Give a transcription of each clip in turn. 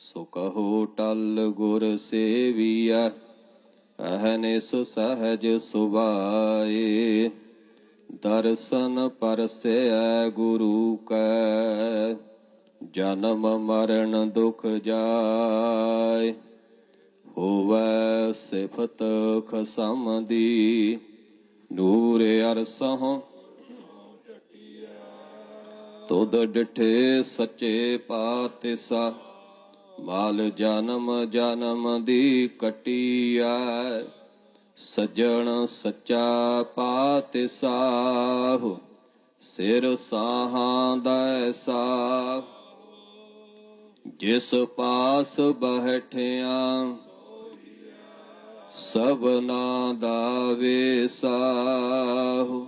ਸੋ ਕਹੋ ਟਲ ਗੁਰ ਸੇਵੀਐ ਅਹਨਿਸ ਸਹਜ ਸੁਭਾਏ। ਦਰਸ਼ਨ ਪਰਸੈ ਗੁਰੂ ਕੈ, ਜਨਮ ਮਰਨ ਦੁਖ ਜਾਏ। ਹੋਵੈ ਸਿਫਤ ਖਸਮ ਦੀ ਨੂਰ ਅਰਸਹੁ ਤੁਧ ਡਿਠੇ ਸੱਚੇ ਪਾਤਿਸਾ। ਮਾਲ ਜਨਮ ਜਨਮ ਦੀ ਕਟੀਐ ਸਜਣ ਸੱਚਾ ਪਾਤਿ ਪਾਤਿਸਾਹੁ ਸਿਰ ਸਾਹਾਂ ਦੈਸਾ ਜਿਸ ਪਾਸ ਬਹਿਠਿਆ ਸਭਨਾ ਦਾ ਵੇਸਾਹੁ।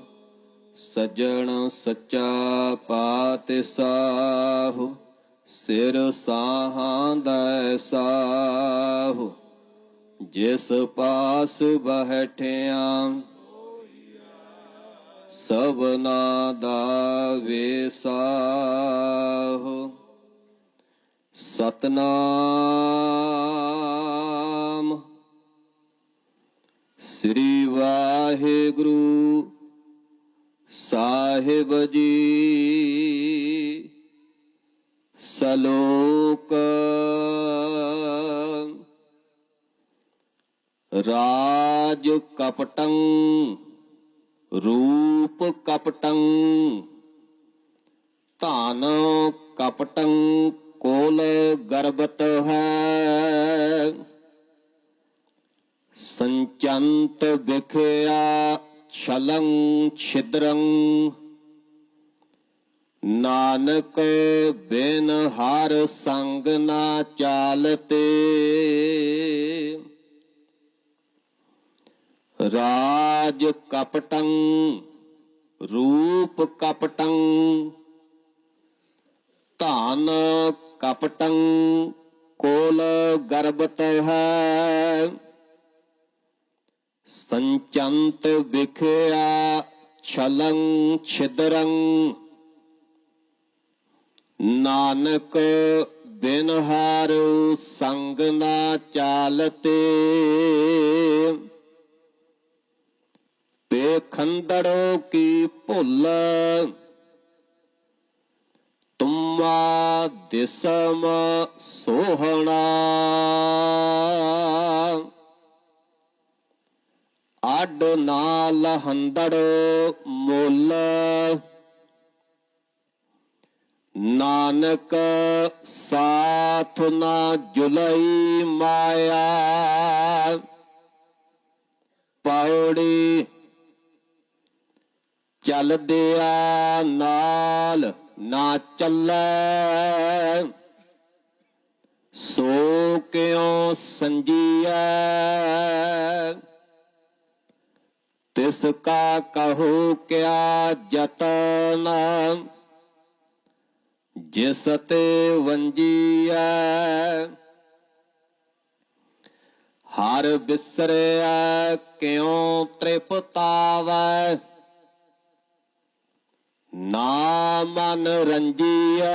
ਸਜਣ ਸੱਚਾ ਪਾਤਿਸਾਹੁ ਸਿਰ ਸਾਹਾਂ ਦੈਸਾਹੁ ਜਿਸ ਪਾਸ ਬਹਿਠਿਆ ਸਭਨਾ ਦਾ ਵੇਸਾਹੁ। ਸਤਨਾਮ ਸ੍ਰੀ ਵਾਹਿਗੁਰੂ ਸਾਹਿਬ ਜੀ। ਸਲੋਕ ਰਾਜ ਕਪਟੰ ਰੂਪ ਕਪਟੰ ਧਨ ਕਪਟੰ ਕੋਲ ਗਰਬਤ ਹੈ। ਸੰਚੰਤ ਵਿਖਿਆ ਛਲੰ ਛਿਦਰੰ ਨਾਨਕ ਬਿਨ ਹਰ ਸੰਗ ਨਾ ਚਾਲਤੇ। ਰਾਜ ਕਪਟੰ, ਰੂਪ ਕਪਟੰ, ਧਨ ਕਪਟੰ, ਕੋਲ ਗਰਭਤ ਹੈ। ਸੰਚੰਤ ਵਿਖਿਆ ਛਲੰ ਛਿਦਰੰ ਨਾਨਕ ਬਿਨ ਹਾਰ ਸੰਗ ਨਾ ਚਾਲਤੇ। ਪੇਖੰਦੜੋ ਕੀ ਭੁੱਲ? ਤੁਮਾ ਦਿਸਮ ਸੋਹਣਾ। ਅੱਡ ਨਾ ਲਹੰਦੜ ਮੁੱਲ। ਨਾਨਕ ਸਾਥ ਨਾ ਜੁਲਈ ਮਾਇਆ ਪੌੜੀ ਚਲਦਿਆ ਨਾਲ ਨਾ ਚੱਲੈ। ਸੋ ਕਿਉ ਸੰਜੀਐ? ਤਿਸ ਕਾ ਕਹੋ ਕਿਆ ਜਤਨ ਜਿਸ ਤੇ ਵੰਜੀਐ ਹਰ ਬਿਸਰਿਆ ਕਿਉ ਤ੍ਰਿਪਤਾਵੈ? ਨਾ ਮਨ ਰੰਜੀਐ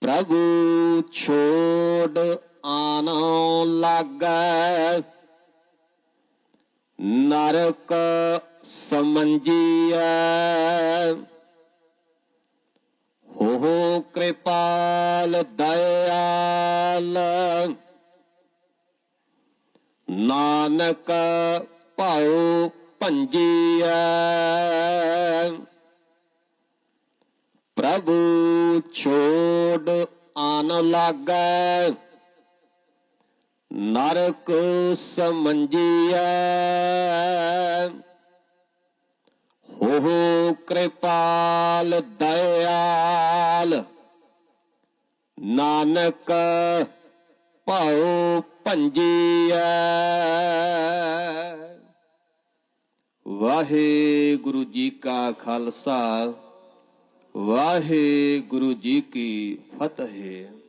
ਪ੍ਰਭੂ ਛੋੜ ਆਨੋ ਲਾਗੈ। ਨਰਕ ਸਮੰਜੀਐ। ਹੋ ਕਿਰਪਾਲ ਦਇਆਲ। ਨਾਨਕ ਭਾਉ ਭੰਜੀਐ ਪ੍ਰਭੂ ਛੋੜ ਆਨ ਲਾਗੈ। ਨਰਕ ਸਮੰਜੀਐ। ਕਿਰਪਾਲ ਦਇਆਲ। ਨਾਨਕ ਭਾਉ ਭੰਜੀਐ। ਵਾਹਿਗੁਰੂ ਜੀ ਕਾ ਖਾਲਸਾ ਵਾਹਿਗੁਰੂ ਜੀ ਕੀ ਫਤਿਹ।